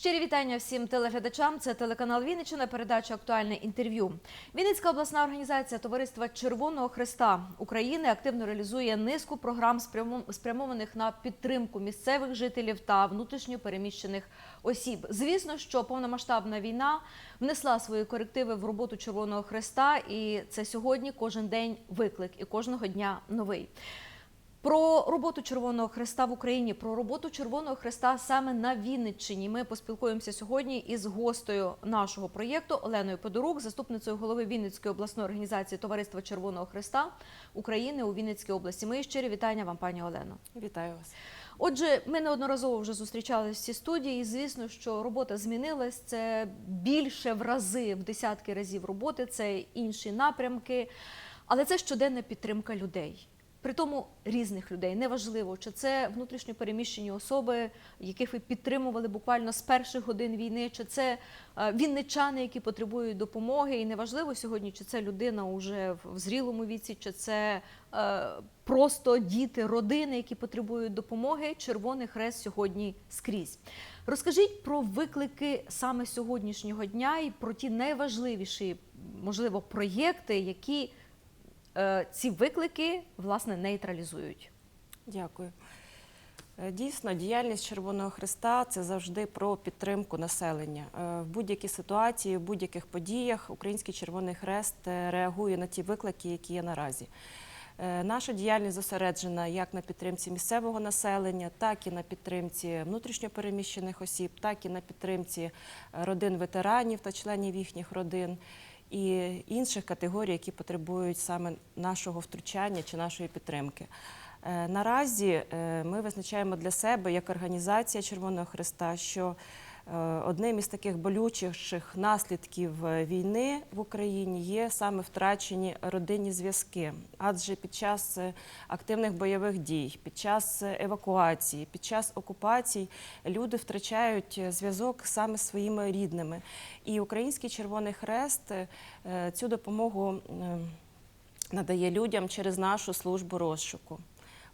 Щирі вітання всім телеглядачам. Це телеканал Вінниччина, передача Актуальне інтерв'ю. Вінницька обласна організація Товариства Червоного Христа України активно реалізує низку програм, спрямо- спрямованих на підтримку місцевих жителів та внутрішньо переміщених осіб. Звісно, що повномасштабна війна внесла свої корективи в роботу Червоного Христа, і це сьогодні кожен день виклик, і кожного дня новий. Про роботу Червоного Хреста в Україні, про роботу Червоного Хреста саме на Вінниччині. Ми поспілкуємося сьогодні із гостею нашого проєкту Оленою Подорук, заступницею голови Вінницької обласної організації Товариства Червоного Хреста України у Вінницькій області. Мої щирі вітання вам, пані Олено. Вітаю вас. Отже, ми неодноразово вже зустрічалися в цій студії. І звісно, що робота змінилась. Це більше в рази, в десятки разів роботи, це інші напрямки, але це щоденна підтримка людей. При тому різних людей неважливо, чи це внутрішньо переміщені особи, яких ви підтримували буквально з перших годин війни, чи це е, вінничани, які потребують допомоги, і неважливо сьогодні, чи це людина уже в зрілому віці, чи це е, просто діти, родини, які потребують допомоги. Червоний хрест сьогодні скрізь. Розкажіть про виклики саме сьогоднішнього дня і про ті найважливіші, можливо, проєкти, які ці виклики власне нейтралізують. Дякую. Е, Дійсно, діяльність Червоного Христа це завжди про підтримку населення. Е, В будь-якій ситуації, в будь-яких подіях Український Червоний Хрест е, реагує на ті виклики, які є наразі. Е, Наша діяльність зосереджена як на підтримці місцевого населення, так і на підтримці внутрішньопереміщених осіб, так і на підтримці е, родин ветеранів та членів їхніх родин і інших категорій, які потребують саме нашого втручання чи нашої підтримки. Е, Наразі е, ми визначаємо для себе як організація Червоного Христа, що одним із таких болючих наслідків е, війни в Україні є саме втрачені родинні зв'язки. Адже під час е, активних бойових дій, під час е, евакуації, під час окупацій люди втрачають е, зв'язок саме з своїми рідними. І Український Червоний Хрест е, цю допомогу е, надає людям через нашу службу розшуку.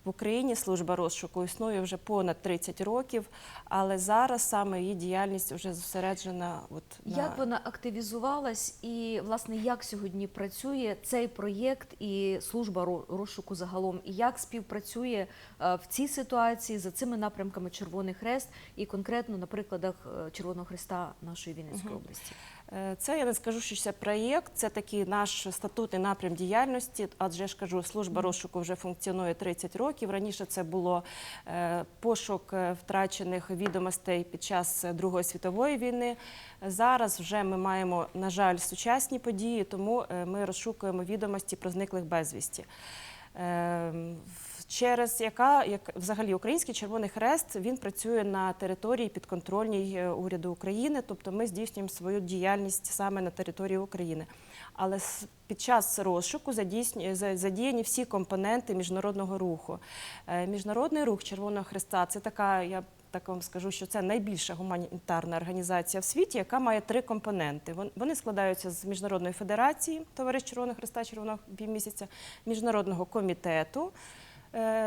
В Україні служба розшуку існує вже понад 30 років, але зараз саме її діяльність вже зосереджена. От на Як вона активізувалась, і власне як сьогодні працює цей проєкт і служба ро- розшуку загалом, і як співпрацює е, в цій ситуації за цими напрямками Червоний Хрест і конкретно на прикладах е, Червоного Хреста нашої Вінницької області? Е, Це я не скажу, що це проєкт, це такий наш статутний напрям діяльності. Адже я ж кажу, служба розшуку вже функціонує 30 років. Раніше це було е, пошук е, втрачених відомостей під час Другої світової війни. Зараз вже ми маємо, на жаль, сучасні події, тому ми розшукуємо відомості про зниклих безвісті. Е, Через яка як взагалі Український Червоний Хрест він працює на території підконтрольній е, уряду України, тобто ми здійснюємо свою діяльність саме на території України. Але під час розшуку задіяні всі компоненти міжнародного руху. Е, Міжнародний рух Червоного Хреста це така, я так вам скажу, що це найбільша гуманітарна організація в світі, яка має три компоненти. Вони складаються з Міжнародної федерації Товариш Червоного Хреста, Червоного півмісяця, Міжнародного комітету е,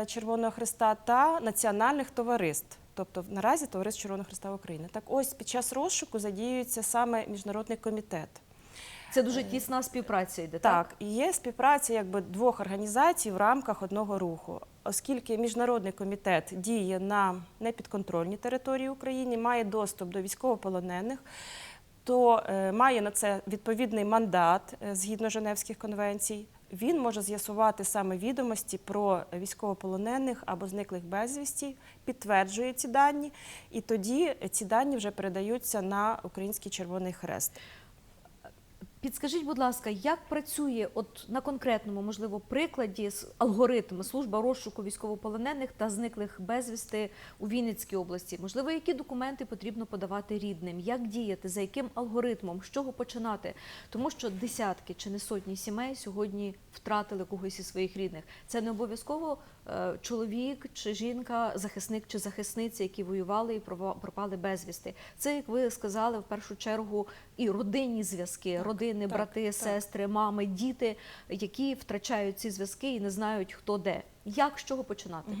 Червоного Хреста та національних товариств. Тобто наразі Товариство Червоного Хреста України. Так ось під час розшуку задіюється саме міжнародний комітет. Це дуже тісна співпраця йде. Так, і є співпраця якби двох організацій в рамках одного руху. Оскільки міжнародний комітет діє на непідконтрольній території України, має доступ до військовополонених, то е, має на це відповідний мандат е, згідно Женевських конвенцій. Він може з'ясувати саме відомості про військовополонених або зниклих безвісті, підтверджує ці дані, і тоді ці дані вже передаються на Український Червоний Хрест. Підскажіть, будь ласка, як працює от на конкретному, можливо, прикладі з алгоритму служба розшуку військовополонених та зниклих безвісти у Вінницькій області? Можливо, які документи потрібно подавати рідним? Як діяти? За яким алгоритмом? З чого починати? Тому що десятки чи не сотні сімей сьогодні втратили когось із своїх рідних. Це не обов'язково е, чоловік чи жінка, захисник чи захисниця, які воювали і пропали безвісти. Це, як ви сказали, в першу чергу і родинні зв'язки, родини, так, брати, так. сестри, мами, діти, які втрачають ці зв'язки і не знають, хто де. Як з чого починати?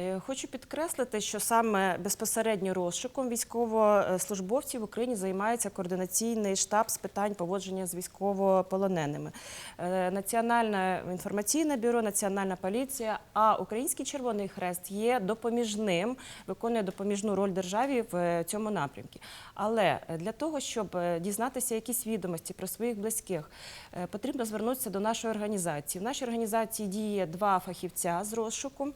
Е, Хочу підкреслити, що саме безпосередньо розшуком військовослужбовців в Україні займається координаційний штаб з питань поводження з військовополоненими. Е, Національне інформаційне бюро, Національна поліція, а Український Червоний Хрест є допоміжним, виконує допоміжну роль державі в е, цьому напрямку. Але для того, щоб дізнатися якісь відомості про своїх близьких, потрібно звернутися до нашої організації. В нашій організації діє два фахівця з розшуку.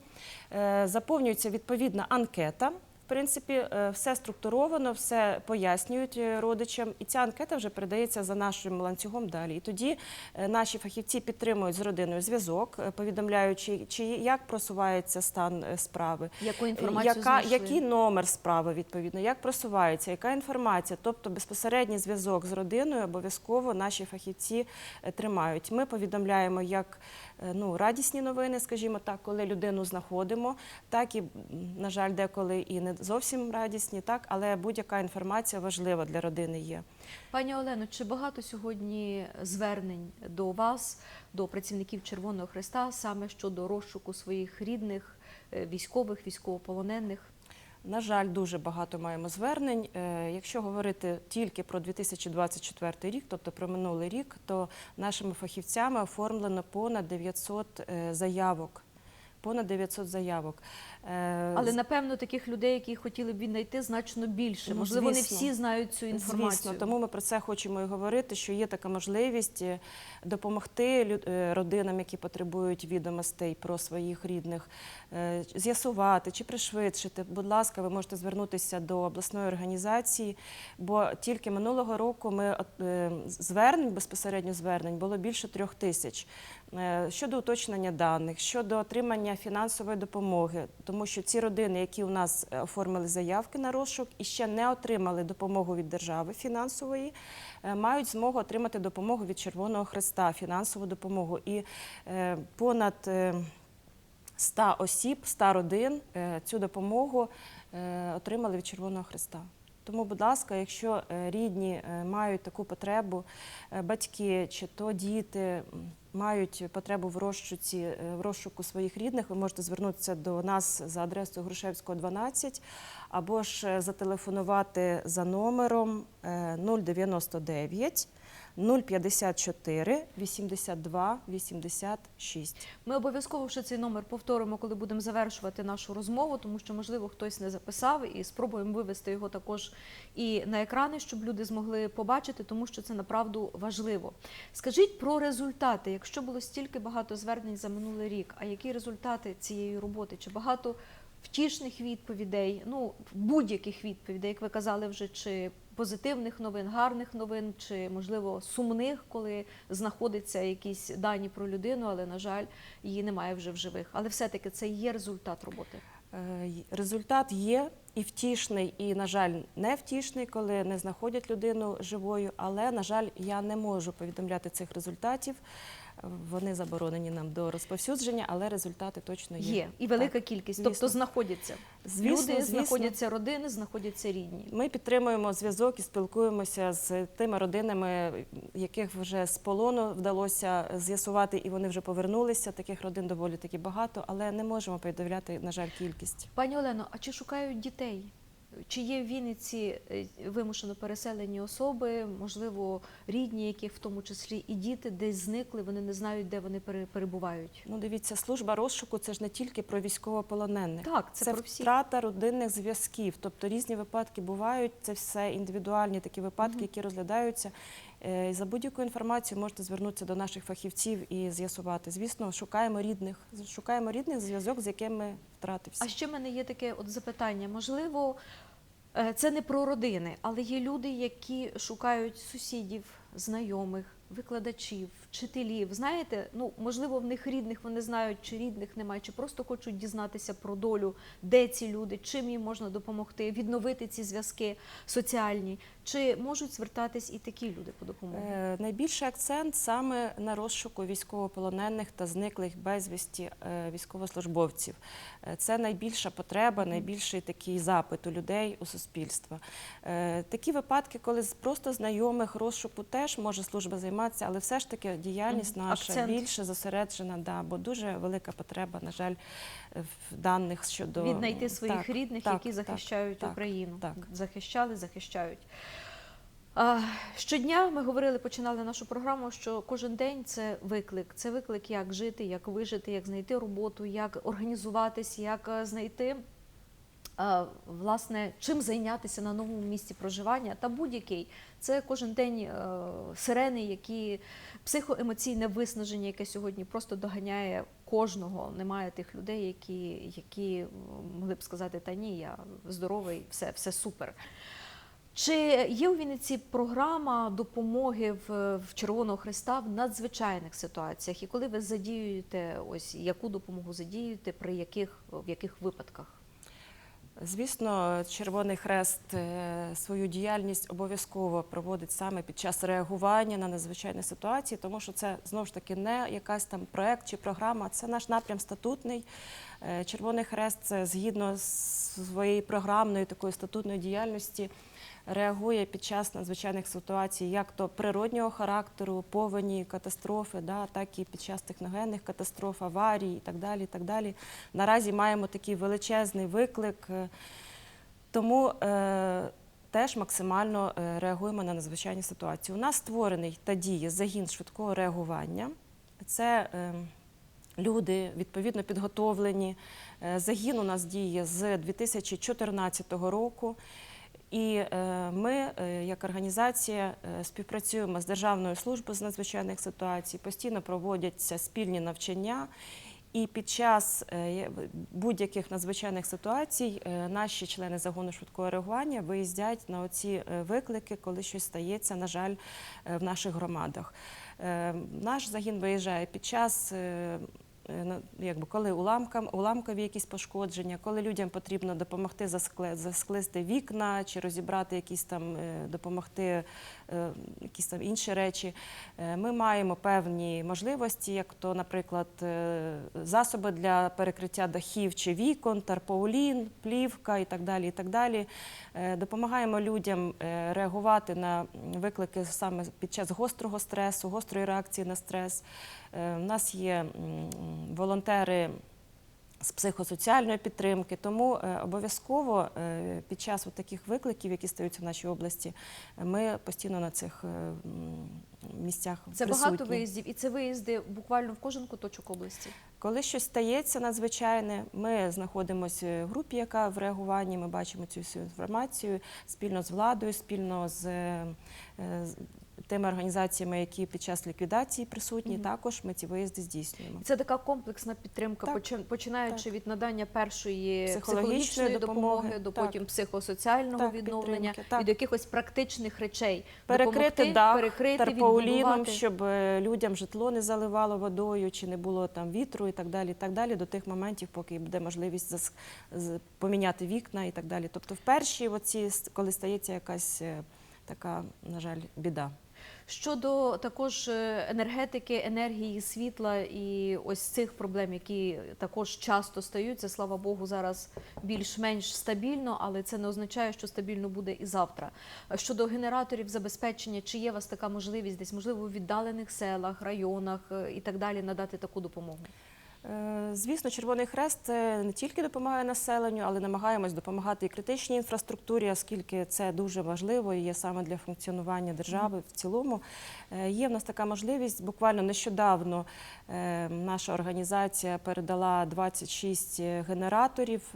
Е, Заповнюється відповідна анкета. В принципі, е, все структуровано, все пояснюють е, родичам, і ця анкета вже передається за нашим ланцюгом далі. І тоді наші фахівці підтримують з родиною зв'язок, повідомляючи, чи як просувається стан справи, Яку інформацію яка, який номер справи відповідно, як просувається, яка інформація, тобто безпосередній зв'язок з родиною обов'язково наші фахівці тримають. Ми повідомляємо як ну, радісні новини, скажімо так, коли людину знаходимо, так і, на жаль, деколи і не зовсім радісні, так, але будь-яка інформація важлива для родини є. Пані Олено, чи багато сьогодні звернень до вас, до працівників Червоного Христа, саме щодо розшуку своїх рідних, е, військових, військовополонених? На жаль, дуже багато маємо звернень. Е, Якщо говорити тільки про 2024 рік, тобто про минулий рік, то нашими фахівцями оформлено понад 900 е, заявок. Понад 900 заявок. Е, Але напевно таких людей, які хотіли б віднайти, значно більше. Ну, Можливо, не всі знають цю інформацію. Звісно, тому ми про це хочемо і говорити, що є така можливість е, допомогти е, родинам, які потребують відомостей про своїх рідних, з'ясувати чи пришвидшити. Будь ласка, ви можете звернутися до обласної організації, бо тільки минулого року ми звернень, безпосередньо звернень, було більше трьох тисяч щодо уточнення даних, щодо отримання фінансової допомоги, тому що ці родини, які у нас е, оформили заявки на розшук і ще не отримали допомогу від держави фінансової, е, мають змогу отримати допомогу від Червоного Хреста, фінансову допомогу. І е, понад е, 100 осіб, 100 родин е, цю допомогу е, отримали від Червоного Хреста. Тому, будь ласка, якщо е, рідні е, мають таку потребу, е, батьки чи то діти мають потребу в розшуці, е, в розшуку своїх рідних, ви можете звернутися до нас за адресою Грушевського 12 або ж е, зателефонувати за номером е, 099 054 82 86. Ми обов'язково ще цей номер повторимо, коли будемо завершувати нашу розмову, тому що, можливо, хтось не записав, і спробуємо вивести його також і на екрани, щоб люди змогли побачити, тому що це направду важливо. Скажіть про результати. Якщо було стільки багато звернень за минулий рік, а які результати цієї роботи? Чи багато втішних відповідей, ну будь-яких відповідей, як ви казали вже, чи позитивних новин, гарних новин, чи можливо сумних, коли знаходяться якісь дані про людину, але на жаль, її немає вже в живих. Але все-таки це є результат роботи. Е, Результат є і втішний, і, на жаль, не втішний, коли не знаходять людину живою. Але, на жаль, я не можу повідомляти цих результатів. Вони заборонені нам до розповсюдження, але результати точно є. Є і велика Так, кількість, звісно. тобто знаходяться Звісно, люди, звісно. знаходяться родини, знаходяться рідні. Ми підтримуємо зв'язок і спілкуємося з тими родинами, яких вже з полону вдалося з'ясувати, і вони вже повернулися. Таких родин доволі таки багато, але не можемо повідомляти, на жаль, кількість. Пані Олено, а чи шукають дітей? Чи є в Вінниці е, вимушено переселені особи, можливо, рідні, яких в тому числі і діти десь зникли, вони не знають, де вони пере- перебувають? Ну, дивіться, служба розшуку це ж не тільки про військовополонених. Так, це, Це про всіх. втрата родинних зв'язків. Тобто різні випадки бувають. Це все індивідуальні такі випадки, угу. які розглядаються. Е, За будь-яку інформацію можете звернутися до наших фахівців і з'ясувати. Звісно, шукаємо рідних. Шукаємо рідних зв'язок, з якими втратився. А ще в мене є таке от запитання. Можливо, е, це не про родини, але є люди, які шукають сусідів, знайомих, викладачів, вчителів. Знаєте, ну можливо, в них рідних вони знають, чи рідних немає, чи просто хочуть дізнатися про долю, де ці люди, чим їм можна допомогти, відновити ці зв'язки соціальні. Чи можуть звертатись і такі люди по допомогу? Е, Найбільший акцент саме на розшуку військовополонених та зниклих безвісті е, військовослужбовців. Е, Це найбільша потреба, найбільший такий запит у людей у суспільства. Е, Такі випадки, коли з просто знайомих розшуку теж може служба займатися, але все ж таки діяльність наша Акцент. більше зосереджена, да, бо дуже велика потреба, на жаль, в даних щодо Віднайти своїх Так, рідних, так, які захищають так, Україну. так. Захищали, захищають. А, щодня ми говорили, починали нашу програму, що кожен день це виклик. Це виклик, як жити, як вижити, як знайти роботу, як організуватись, як е, знайти. Власне, чим зайнятися на новому місці проживання та будь-який це кожен день е, сирени, які психоемоційне виснаження, яке сьогодні просто доганяє кожного. Немає тих людей, які, які могли б сказати, та ні, я здоровий, все, все супер. Чи є у Вінниці програма допомоги в, в Червоного Христа в надзвичайних ситуаціях? І коли ви задіюєте, ось яку допомогу задіюєте, при яких в яких випадках? Звісно, Червоний Хрест е, свою діяльність обов'язково проводить саме під час реагування на надзвичайні ситуації, тому що це знову ж таки не якась там проект чи програма, це наш напрям статутний. Е, Червоний Хрест це згідно з своєю програмною такою статутної діяльності реагує під час надзвичайних ситуацій, як то природнього характеру, повені, катастрофи, да, так і під час техногенних катастроф, аварій і так далі. І так далі. Наразі маємо такий величезний виклик, тому е, теж максимально е, реагуємо на надзвичайні ситуації. У нас створений та діє загін швидкого реагування. Це е, люди відповідно підготовлені. Е, Загін у нас діє з 2014 року. І е, ми, е, як організація, е, співпрацюємо з Державною службою з надзвичайних ситуацій, постійно проводяться спільні навчання. І під час будь-яких надзвичайних ситуацій наші члени загону швидкого реагування виїздять на оці виклики, коли щось стається, на жаль, в наших громадах. Наш загін виїжджає під час. Е, Якби коли уламкам, уламкові якісь пошкодження, коли людям потрібно допомогти засклисти вікна чи розібрати якісь там, е, допомогти якісь там інші речі, Е, ми маємо певні можливості, як то, наприклад, е, засоби для перекриття дахів чи вікон, тарпаулін, плівка і так далі. І так далі. Е, Допомагаємо людям е, реагувати на виклики саме під час гострого стресу, гострої реакції на стрес. Е, У нас є волонтери з психосоціальної підтримки, тому е, обов'язково е, під час от таких викликів, які стаються в нашій області, ми постійно на цих е, місцях Це присутні. багато виїздів, і це виїзди буквально в кожен куточок області. Коли щось стається надзвичайне, ми знаходимося в групі, яка в реагуванні. Ми бачимо цю всю інформацію спільно з владою, спільно з, е, тими організаціями, які під час ліквідації присутні. Мгм. Також ми ці виїзди здійснюємо. Це така комплексна підтримка, Так. починаючи Так. від надання першої Психологічної психологічної допомоги, допомоги, до так. потім психосоціального Так, відновлення, так. від якихось практичних речей. Перекрити дах перекрити, тарпауліном, щоб е, людям житло не заливало водою, чи не було там вітру і так далі, і так далі, до тих моментів, поки буде можливість поміняти вікна і так далі. Тобто, в перші, оці, коли стається якась е, така, на жаль, біда. Щодо також е, енергетики, енергії, світла і ось цих проблем, які також часто стаються, слава Богу, зараз більш-менш стабільно, але це не означає, що стабільно буде і завтра. Щодо генераторів забезпечення, чи є у вас така можливість десь, можливо, у віддалених селах, районах е, і так далі надати таку допомогу? Е, Звісно, Червоний Хрест не тільки допомагає населенню, але намагаємось допомагати і критичній інфраструктурі, оскільки це дуже важливо і є саме для функціонування держави в цілому. Е, Є в нас така можливість. Буквально нещодавно е, наша організація передала 26 генераторів.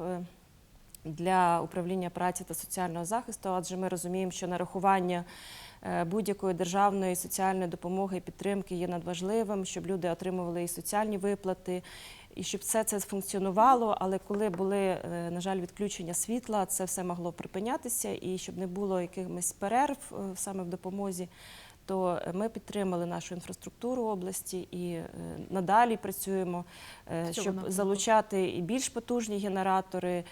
Для управління праці та соціального захисту, адже ми розуміємо, що нарахування будь-якої державної соціальної допомоги і підтримки є надважливим, щоб люди отримували і соціальні виплати, і щоб все це функціонувало. Але коли були, е, на жаль, відключення світла, це все могло припинятися, і щоб не було якихось перерв е, саме в допомозі. То е, ми підтримали нашу інфраструктуру області і е, надалі працюємо, е, щоб залучати і більш потужні генератори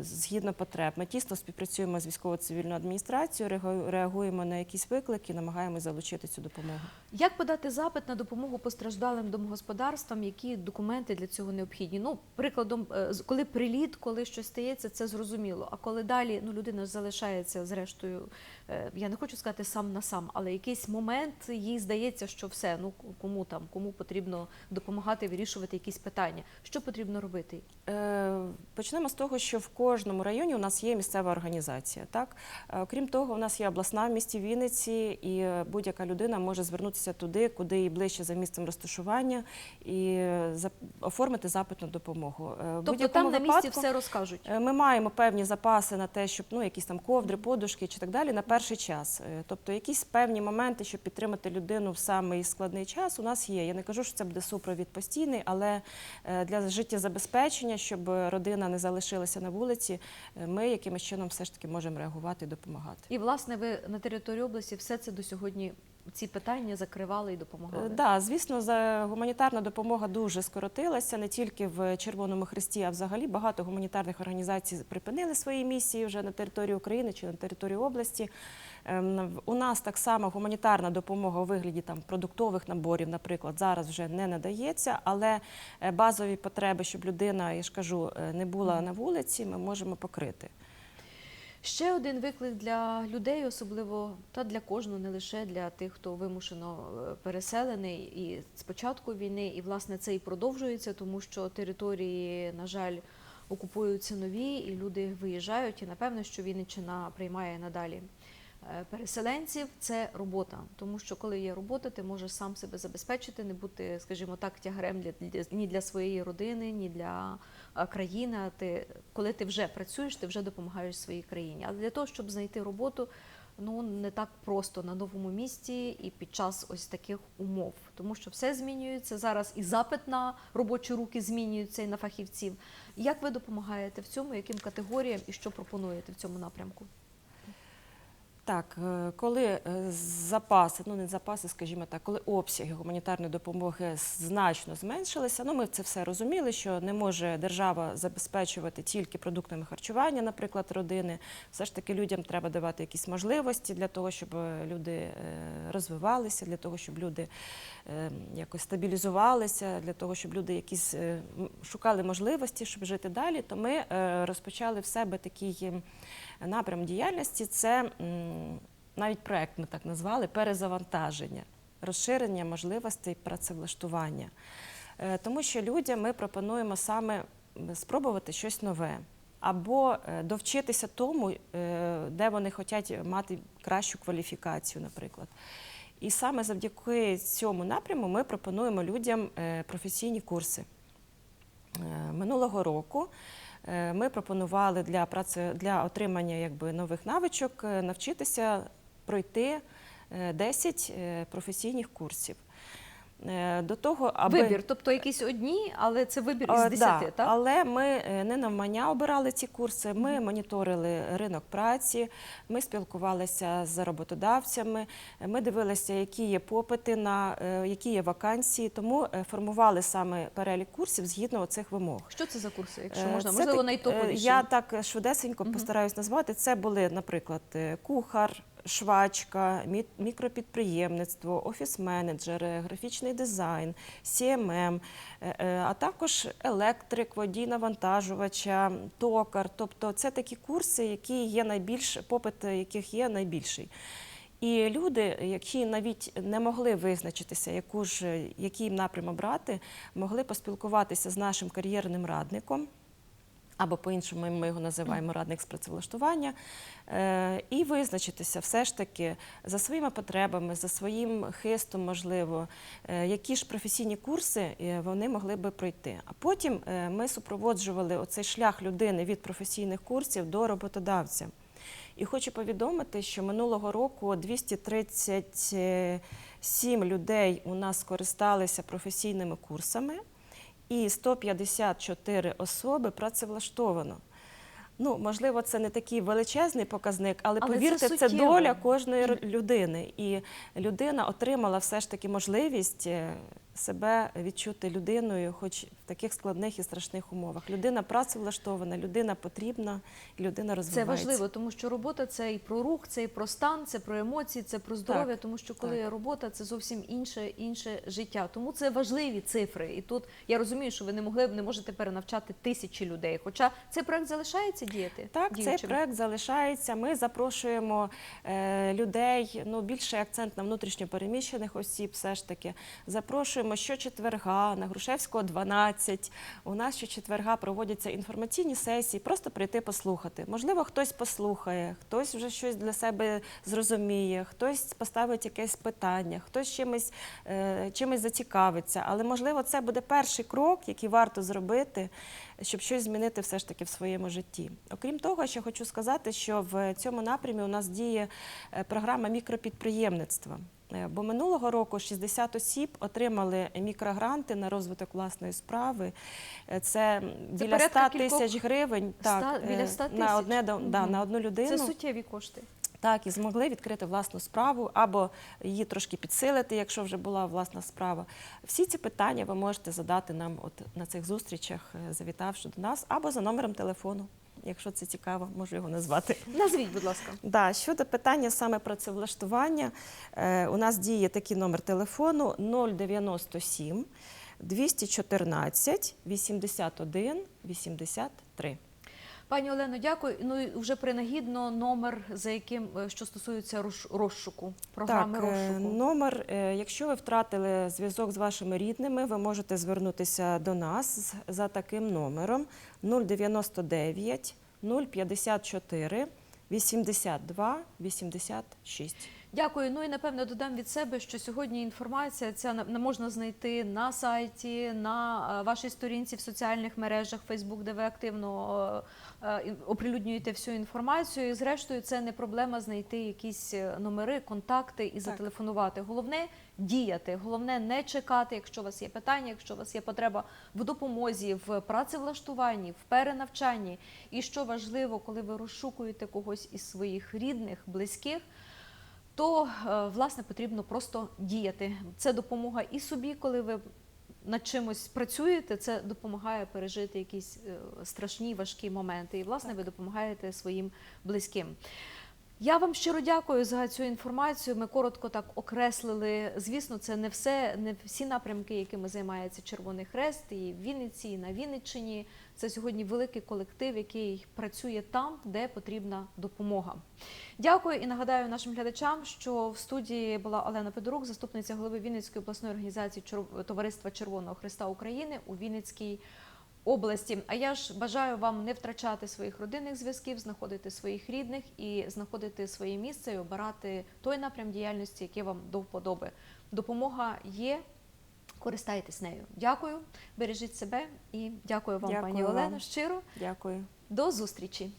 згідно потреб. Ми тісно співпрацюємо з військово-цивільною адміністрацією, реагуємо на якісь виклики, намагаємося залучити цю допомогу. Як подати запит на допомогу постраждалим домогосподарствам? Які документи для цього необхідні? Ну, прикладом, коли приліт, коли щось стається, це зрозуміло. А коли далі ну, людина залишається зрештою, я не хочу сказати сам на сам, але якийсь момент їй здається, що все, ну кому там, кому потрібно допомагати вирішувати якісь питання. Що потрібно робити? Е, Почнемо з того, що в кожному районі у нас є місцева організація. Так? Е, Окрім того, у нас є обласна в місті Вінниці, і будь-яка людина може звернутися туди, куди їй ближче за місцем розташування, і оформити запит на допомогу. Е, Тобто там на місці все розкажуть. Е, Ми маємо певні запаси на те, щоб ну якісь там ковдри, подушки чи так далі на перший час. Тобто якісь певні моменти, щоб підтримати людину в самий складний час, у нас є. Я не кажу, що це буде супровід постійний, але е, для життєзабезпечення, щоб родина не залишилася на вулиці, е, ми якимось чином все ж таки можемо реагувати і допомагати. І власне ви на території області все це до сьогодні ці питання закривали і допомагали. Так, да, звісно, за гуманітарна допомога дуже скоротилася не тільки в Червоному Хресті, а взагалі багато гуманітарних організацій припинили свої місії вже на території України чи на території області. Ем, У нас так само гуманітарна допомога у вигляді там продуктових наборів, наприклад, зараз вже не надається, але е, базові потреби, щоб людина, я ж кажу, е, не була на вулиці, ми можемо покрити. Ще один виклик для людей, особливо та для кожного, не лише для тих, хто вимушено е, переселений і з початку війни, і власне це і продовжується, тому що території, на жаль, окупуються нові, і люди виїжджають. І напевно, що Вінниччина приймає надалі переселенців. Це робота, тому що коли є робота, ти можеш сам себе забезпечити, не бути, скажімо так, тягарем для, ні для своєї родини, ні для країни. Ти коли ти вже працюєш, ти вже допомагаєш своїй країні. Але для того, щоб знайти роботу, ну не так просто на новому місці і під час ось таких умов, тому що все змінюється зараз. І запит на робочі руки змінюється і на фахівців. Як ви допомагаєте в цьому? Яким категоріям і що пропонуєте в цьому напрямку? Так, е, коли е, запаси, ну не запаси, скажімо так, коли обсяги гуманітарної допомоги значно зменшилися, ну ми це все розуміли, що не може держава забезпечувати тільки продуктами харчування, наприклад, родини. Все ж таки людям треба давати якісь можливості для того, щоб е, люди розвивалися, для того, щоб люди якось стабілізувалися, для того, щоб люди якісь шукали можливості, щоб жити далі. То ми розпочали в себе такий. напрям діяльності це навіть проект ми так назвали перезавантаження, розширення можливостей працевлаштування. Е, Тому що людям ми пропонуємо саме спробувати щось нове. Або е, довчитися тому, е, де вони хочуть мати кращу кваліфікацію, наприклад. І саме завдяки цьому напряму ми пропонуємо людям професійні курси. Минулого року ми пропонували для праці для отримання якби, нових навичок е, навчитися пройти е, 10 е, професійних курсів. Е, До того, аби... Вибір, тобто якісь одні, але це вибір із Е, десяти, да, так? Але ми е, не навмання обирали ці курси. Ми моніторили ринок праці, ми спілкувалися з роботодавцями, ми дивилися, які є попити на які є вакансії, тому формували саме перелік курсів згідно цих вимог. Що це за курси, якщо можна? це Можливо, найтоповіші. Я так швидесенько Мгм. постараюсь назвати. Це були, наприклад, кухар, швачка, мікропідприємництво, офіс-менеджери, графічний дизайн, CMM, е, е, а також електрик, водій навантажувача, токар. Тобто це такі курси, які є найбільш попит, яких є найбільший. І люди, які навіть не могли визначитися, яку ж який їм напрям обрати, могли поспілкуватися з нашим кар'єрним радником. Або по-іншому ми його називаємо радник з працевлаштування, е, і визначитися все ж таки за своїми потребами, за своїм хистом, можливо, е, які ж професійні курси е, вони могли би пройти. А потім ми супроводжували оцей шлях людини від професійних курсів до роботодавця. І хочу повідомити, що минулого року 237 людей у нас скористалися професійними курсами, і 154 особи працевлаштовано. Ну, можливо, це не такий величезний показник, але, Але повірте, це, це доля кожної людини. І людина отримала все ж таки можливість е, себе відчути людиною, хоч в таких складних і страшних умовах. Людина працевлаштована, людина потрібна, людина Це важливо, тому що робота це і про рух, це і про стан, це про емоції, це про здоров'я. Так, тому що коли так. є робота, це зовсім інше інше життя. Тому це важливі цифри. І тут я розумію, що ви не могли не можете перенавчати тисячі людей. Хоча цей проект залишається діяти. Так, цей проект залишається. Ми запрошуємо е, людей. Ну більший акцент на внутрішньопереміщених осіб. Все ж таки запрошуємо щочетверга на Грушевського 12. У нас щочетверга проводяться інформаційні сесії. Просто прийти послухати. Можливо, хтось послухає, хтось вже щось для себе зрозуміє, хтось поставить якесь питання, хтось чимось, е, чимось зацікавиться. Але можливо, це буде перший крок, який варто зробити, щоб щось змінити все ж таки в своєму житті. Окрім того, ще хочу сказати, що в цьому напрямі у нас діє е, програма мікропідприємництва. Е, Бо минулого року 60 осіб отримали мікрогранти на розвиток власної справи. Е, Це біля порядка 100 тисяч гривень Ста- е, біля 100 на, одне, да, на одну людину. Це суттєві кошти. Так, і змогли відкрити власну справу або її трошки підсилити, якщо вже була власна справа. Всі ці питання ви можете задати нам от на цих зустрічах, е, завітавши до нас, або за номером телефону. Якщо це цікаво, можу його назвати. Назвіть, будь ласка. Да, щодо питання саме працевлаштування, е, у нас діє такий номер телефону 097 214 81 83. Пані Олено, дякую. Ну і вже принагідно номер, за яким е, що стосується розшуку, програми так, е, розшуку. номер, е, якщо ви втратили зв'язок з вашими рідними, ви можете звернутися до нас за таким номером 099 054 82 86. Дякую. Ну і напевно додам від себе, що сьогодні інформація ця на- можна знайти на сайті, на е, вашій сторінці в соціальних мережах Facebook, де ви активно е, е, оприлюднюєте всю інформацію. І зрештою, це не проблема знайти якісь номери, контакти і зателефонувати. Головне діяти, головне не чекати, якщо у вас є питання, якщо у вас є потреба в допомозі, в працевлаштуванні, в перенавчанні. І що важливо, коли ви розшукуєте когось із своїх рідних, близьких то е, власне потрібно просто діяти. Це допомога і собі, коли ви над чимось працюєте, це допомагає пережити якісь е, страшні важкі моменти. І власне ви допомагаєте своїм близьким. Я вам щиро дякую за цю інформацію. Ми коротко так окреслили. Звісно, це не все, не всі напрямки, якими займається Червоний Хрест, і в Вінниці, і на Вінниччині. Це сьогодні великий колектив, який працює там, де потрібна допомога. Дякую і нагадаю нашим глядачам, що в студії була Олена Педорук, заступниця голови Вінницької обласної організації Товариства Червоного Христа України у Вінницькій області. А я ж бажаю вам не втрачати своїх родинних зв'язків, знаходити своїх рідних і знаходити своє місце і обирати той напрям діяльності, який вам до вподоби. Допомога є. Користайтесь нею. Дякую, бережіть себе і дякую вам, Дякую пані. Олено. Щиро Дякую. до зустрічі.